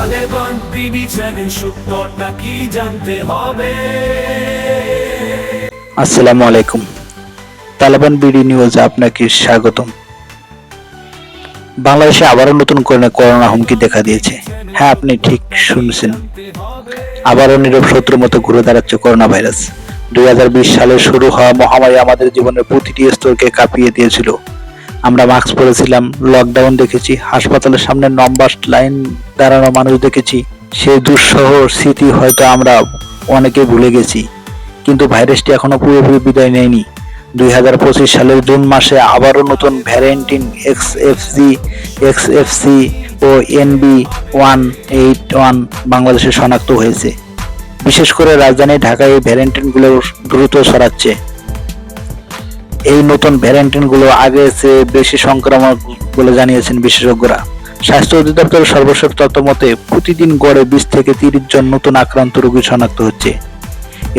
Taliban BD channel সত্যটা কি জানতে হবে। আসসালামু আলাইকুম। তালেবান বিডি নিউজে আপনাকে স্বাগতম। বাংলাদেশে আবারও নতুন করে করোনা হুমকি দেখা দিয়েছে। হ্যাঁ আপনি ঠিক শুনছেন। আবারও নীরব শত্রুর মতো ঘুরে দাঁড়াচ্ছে করোনা ভাইরাস। দুই হাজার বিশ সালে শুরু হওয়া মহামারী আমাদের জীবনের প্রতিটি স্তরকে কাঁপিয়ে দিয়েছিল। আমরা মাস্ক পরেছিলাম লকডাউন দেখেছি, হাসপাতালের সামনে লম্বা লাইন দাঁড়ানো মানুষ দেখেছি। সেই দুঃসহ স্মৃতি হয়তো আমরা অনেকে ভুলে গেছি, কিন্তু ভাইরাসটি এখনও পুরোপুরি বিদায় নেয়নি। দুই হাজার পঁচিশ সালের জুন মাসে আবারও নতুন variant X F G X F C ও এনবি ওয়ান এইট ওয়ান বাংলাদেশে শনাক্ত হয়েছে। বিশেষ করে রাজধানী ঢাকায় এই ভ্যারিয়েন্টিনগুলো দ্রুত ছড়াচ্ছে। এই নতুন ভ্যারিয়েন্টিনগুলো আগে চেয়ে বেশি সংক্রামক বলে জানিয়েছেন বিশেষজ্ঞরা, স্বাস্থ্য অধিদপ্তরের সর্বশেষ তথ্য মতে প্রতিদিন গড়ে বিশ থেকে তিরিশ জন নতুন আক্রান্ত রোগী শনাক্ত হচ্ছে।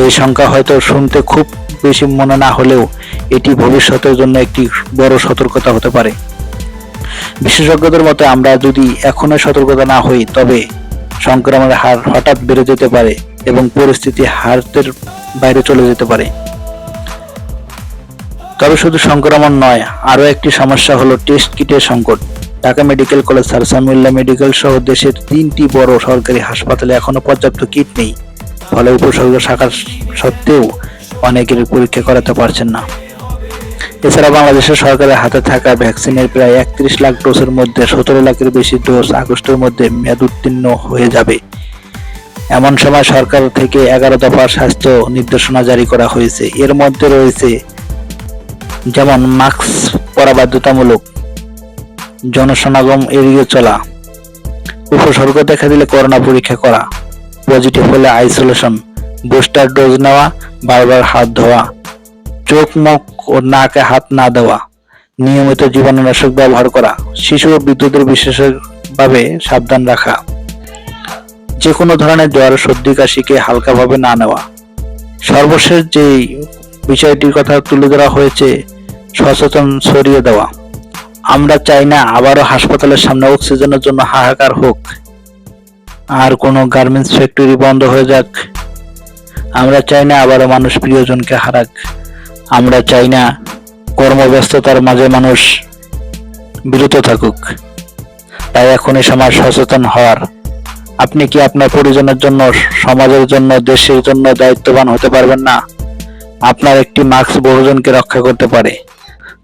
এই সংখ্যা হয়তো শুনতে খুব বেশি মনে না হলেও এটি ভবিষ্যতের জন্য একটি বড় সতর্কতা হতে পারে। বিশেষজ্ঞদের মতে আমরা যদি এখনও সতর্কতা না হই, তবে সংক্রমণের হার হঠাৎ বেড়ে যেতে পারে এবং পরিস্থিতি হাতের বাইরে চলে যেতে পারে। তবে শুধু সংক্রমণ নয়, আরও একটি সমস্যা হলো টেস্ট কিটের সংকট। Dhaka medical college sir Samiullah medical সহ দেশের তিনটি বড় সরকারি হাসপাতালে এখনও পর্যাপ্ত কিট নেই। ফলে উপসর্গ শাখা সত্ত্বেও অনেকের পরীক্ষা করাতে পারছেন না। এছাড়া বাংলাদেশের সরকারের হাতে থাকা ভ্যাকসিনের প্রায় একত্রিশ লাখ ডোজের মধ্যে সতেরো লাখের বেশি ডোজ আগস্টের মধ্যে মেয়াদ উত্তীর্ণ হয়ে যাবে। এমন সময় সরকার থেকে এগারো দফা স্বাস্থ্য নির্দেশনা জারি করা হয়েছে। এর মধ্যে রয়েছে যেমন মাস্ক পরা বাধ্যতামূলক, জনসমাগম এড়িয়ে চলা, উপসর্গ দেখা দিলে করোনা পরীক্ষা করা পজিটিভ হলে আইসোলেশন বুস্টার ডোজ নেওয়া, বারবার হাত ধোয়া, চোখ, মুখ ও নাকে হাত না দেওয়া, নিয়মিত জীবাণুনাশক ব্যবহার করা, শিশু ও বিদ্যুতের বিশেষভাবে সাবধান রাখা যে কোনো ধরনের জ্বর, সর্দি, কাশিকে হালকাভাবে না নেওয়া। সর্বশেষ যেই বিষয়টির কথা তুলে ধরা হয়েছে সচেতন ছড়িয়ে দেওয়া। আমরা চাই না আবারও হাসপাতালের সামনে অক্সিজেনের জন্য হাহাকার হোক। আর কোনো গার্মেন্টস ফ্যাক্টরি বন্ধ হয়ে যাক। আমরা চাই না আবারও মানুষ প্রিয়জনকে হারাক। আমরা চাই না কর্মব্যস্ততার মাঝে মানুষ বিরত থাকুক। তাই এখনই সমাজ সচেতন হওয়ার। আপনি কি আপনার পরিজনের জন্য, সমাজের জন্য, দেশের জন্য দায়িত্ববান হতে পারবেন না? আপনার একটি মাস্ক বহুজনকে রক্ষা করতে পারে।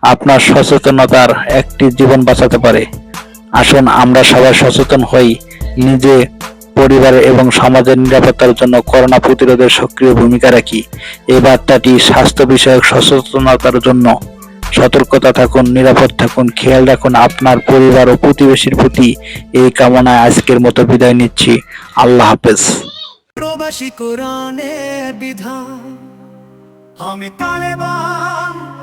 আপনার সচেতনতার একটি জীবন বাঁচাতে পারে। আসুন আমরা সবাই সচেতন হই। নিজে, পরিবার এবং সমাজের নিরাপত্তার জন্য করোনা প্রতিরোধের সক্রিয় ভূমিকা রাখি। এই বার্তাটি স্বাস্থ্য বিষয়ক সচেতনতার জন্য। সতর্কতা থাকুন, নিরাপদ থাকুন, খেয়াল রাখুন আপনার পরিবার ও প্রতিবেশীর প্রতি এই কামনায় আজকের মতো বিদায় নিচ্ছি। আল্লাহ হাফেজ। প্রবাসী বিধান, আমি তালেবান।